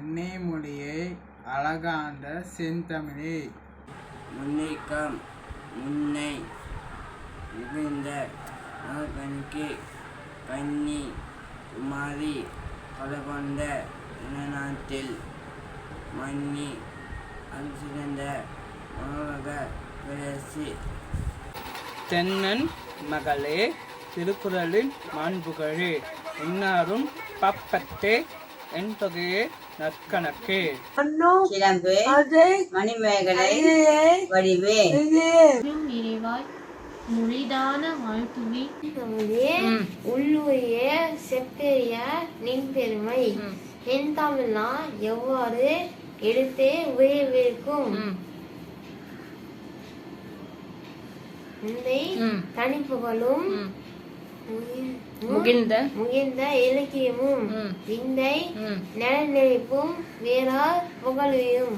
அன்னை மொழியை அழகாண்ட செந்தமிழே. முன்னைக்கம் முன்னை மிகுந்த மகனுக்கு கன்னி குமாரி கலகொண்ட இனநாட்டில் மன்னி அது சிறந்த மனோரக பிரசி தென்னன் மகளே திருக்குறளின் மாண்புகளே இன்னாரும் பப்பத்தே என் தொகையே நற்கணக்கே கிளம்பு மணிமேகலை வடிவே. பெரும் நிறைவாய் மொழிதான வாழ்த்துவி தமிழே உள்ளுரிய செப்பெரிய நின் பெருமை என் தமிழ்னா எவ்வாறு எடுத்தே உயர்விருக்கும் தனிப்புகளும் முகிழ்ந்த முகிழ்ந்த இலக்கியமும் விந்தை நிலநிலைப்பும் வேறார் புகழ்வியும்